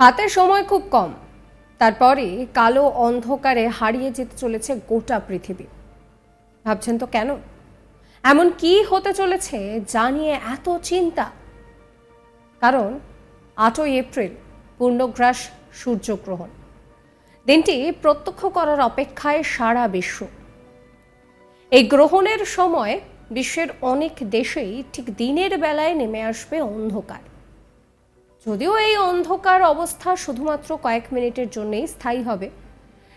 হাতে সময় খুব কম। তারপরে কালো অন্ধকারে হারিয়ে যেতে চলেছে গোটা পৃথিবী। ভাবছেন তো কেন? এমন কি হতে চলেছে জানিয়ে এত চিন্তা? কারণ আটই এপ্রিল, পূর্ণগ্রাস, সূর্যগ্রহণ। দিনটি প্রত্যক্ষ করার অপেক্ষায় সারা বিশ্ব। এই গ্রহণের সময় বিশ্বের অনেক দেশেই ঠিক দিনের বেলায় নেমে আসবে অন্ধকার। যদিও এই অন্ধকার অবস্থা শুধুমাত্র কয়েক মিনিটের জন্যই স্থায়ী হবে,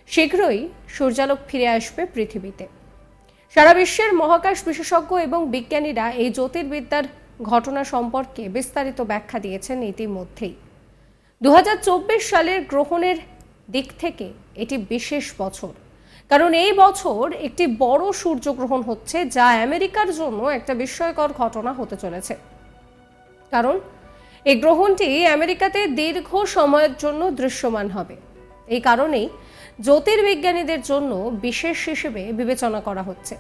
শীঘ্রই সূর্যালোক ফিরে আসবে পৃথিবীতে। সারা বিশ্বের মহাকাশ বিশেষজ্ঞ এবং বিজ্ঞানীরা এই জ্যোতির্বিদ্যার ঘটনা সম্পর্কে বিস্তারিত ব্যাখ্যা দিয়েছেন ইতিমধ্যেই। দু হাজার চব্বিশ সালের গ্রহণের দিক থেকে এটি বিশেষ বছর, কারণ এই বছর একটি বড় সূর্যগ্রহণ হচ্ছে, যা আমেরিকার জন্য একটা বিস্ময়কর ঘটনা হতে চলেছে। কারণ এই গ্রহণটি আমেরিকাতে দীর্ঘ সময়ের জন্য দৃশ্যমান হবে। এই কারণেই জ্যোতির্বিজ্ঞানীদের জন্য বিশেষ হিসেবে বিবেচনা করা হচ্ছে।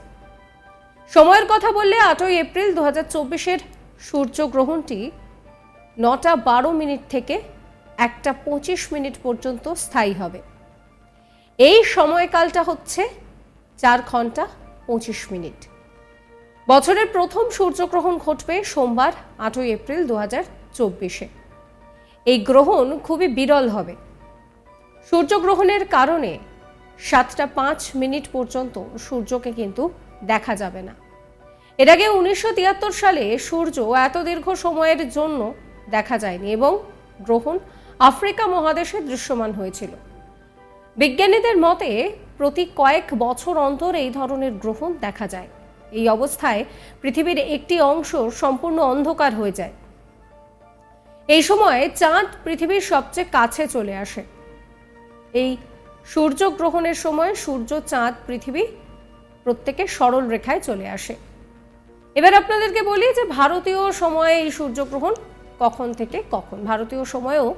সময়ের কথা বললে আটই এপ্রিল দু হাজার চব্বিশের সূর্যগ্রহণটি নটা বারো মিনিট থেকে একটা পঁচিশ মিনিট পর্যন্ত স্থায়ী হবে। এই সময়কালটা হচ্ছে চার ঘণ্টা পঁচিশ মিনিট। বছরের প্রথম সূর্যগ্রহণ ঘটবে সোমবার, আটই এপ্রিল দু হাজার চব্বিশে। এই গ্রহণ খুবই বিরল হবে। সূর্যগ্রহণের কারণে সাতটা পাঁচ মিনিট পর্যন্ত সূর্যকে কিন্তু দেখা যাবে না। এর আগে উনিশশো তিয়াত্তর সালে সূর্য এত দীর্ঘ সময়ের জন্য দেখা যায়নি এবং গ্রহণ আফ্রিকা মহাদেশে দৃশ্যমান হয়েছিল। বিজ্ঞানীদের মতে প্রতি কয়েক বছর অন্তর এই ধরনের গ্রহণ দেখা যায়। এই অবস্থায় পৃথিবীর একটি অংশ সম্পূর্ণ অন্ধকার হয়ে যায়। এই সময়ে চাঁদ পৃথিবীর সবচেয়ে কাছে চলে আসে। এই সূর্যগ্রহণের সময় সূর্য, চাঁদ, পৃথিবী প্রত্যেকের সরল রেখায় চলে আসে। এবার আপনাদেরকে বলি যে ভারতীয় সময়ে এই সূর্যগ্রহণ কখন থেকে কখন? ভারতীয় সময়েও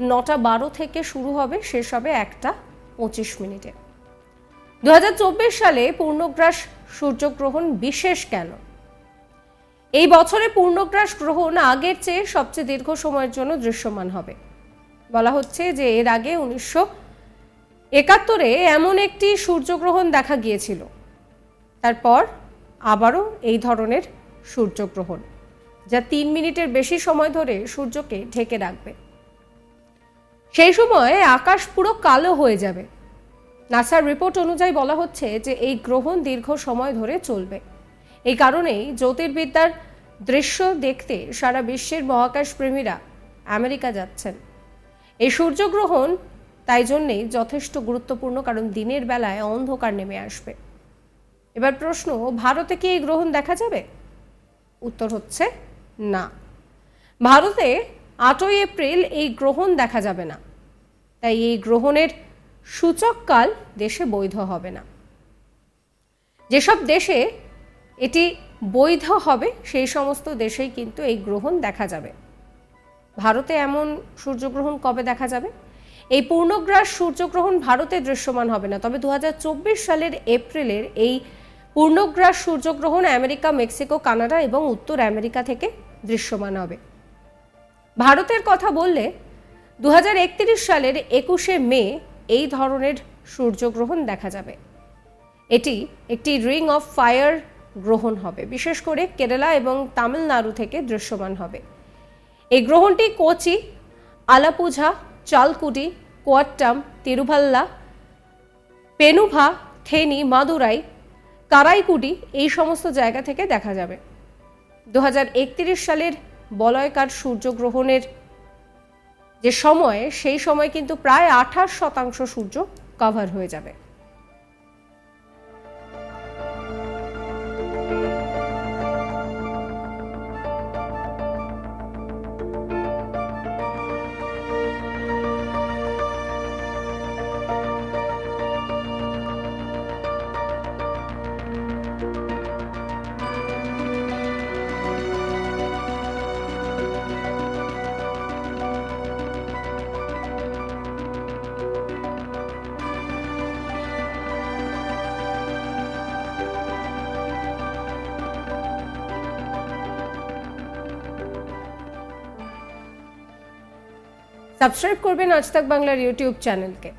নটা বারো থেকে শুরু হবে, শেষ হবে একটা পঁচিশ মিনিটে। দু হাজার চব্বিশ সালে পূর্ণগ্রাস সূর্যগ্রহণ বিশেষ কেন? এই বছরে পূর্ণগ্রাস গ্রহণ আগের চেয়ে সবচেয়ে দীর্ঘ সময়ের জন্য দৃশ্যমান হবে। বলা হচ্ছে যে এর আগে উনিশশো একাত্তরে এমন একটি সূর্যগ্রহণ দেখা গিয়েছিল। তারপর আবারও এই ধরনের সূর্যগ্রহণ, যা তিন মিনিটের বেশি সময় ধরে সূর্যকে ঢেকে রাখবে। সেই সময় আকাশ পুরো কালো হয়ে যাবে। নাসার রিপোর্ট অনুযায়ী বলা হচ্ছে যে এই গ্রহণ দীর্ঘ সময় ধরে চলবে। এই কারণেই জ্যোতির্বিদ্যার দৃশ্য দেখতে সারা বিশ্বের মহাকাশ প্রেমীরা আমেরিকা যাচ্ছেন। এই সূর্যগ্রহণ তাই জন্যেই যথেষ্ট গুরুত্বপূর্ণ, কারণ দিনের বেলায় অন্ধকার নেমে আসবে। এবার প্রশ্ন, ভারতে কি এই গ্রহণ দেখা যাবে? উত্তর হচ্ছে না। ভারতে আটই এপ্রিল এই গ্রহণ দেখা যাবে না। তাই এই গ্রহণের সূচককাল দেশে বৈধ হবে না। যেসব দেশে এটি বৈধ হবে, সেই সমস্ত দেশেই কিন্তু এই গ্রহণ দেখা যাবে। ভারতে এমন সূর্যগ্রহণ কবে দেখা যাবে? এই পূর্ণগ্রাস সূর্যগ্রহণ ভারতে দৃশ্যমান হবে না, তবে দু হাজার চব্বিশ সালের এপ্রিলের এই পূর্ণগ্রাস সূর্যগ্রহণ আমেরিকা, মেক্সিকো, কানাডা এবং উত্তর আমেরিকা থেকে দৃশ্যমান হবে। ভারতের কথা বললে দু হাজার একত্রিশ সালের একুশে মে এই ধরনের সূর্যগ্রহণ দেখা যাবে। এটি একটি রিং অফ ফায়ার গ্রহণ হবে। বিশেষ করে কেরালা এবং তামিলনাড়ু থেকে দৃশ্যমান হবে। এই গ্রহণটি কোচি, আলাপুঝা, চালকুটি, কোয়াট্টাম, তিরুভাল্লা, পেনুভা, থেনি, মাদুরাই, কারাইকুটি এই সমস্ত জায়গা থেকে দেখা যাবে। দু হাজার একত্রিশ সালের বলয়কার সূর্যগ্রহণের যে সময়, সেই সময় কিন্তু প্রায় আঠাশ শতাংশ সূর্য কভার হয়ে যাবে। সাবস্ক্রাইব করবেন আজ তাক বাংলার ইউটিউব চ্যানেলকে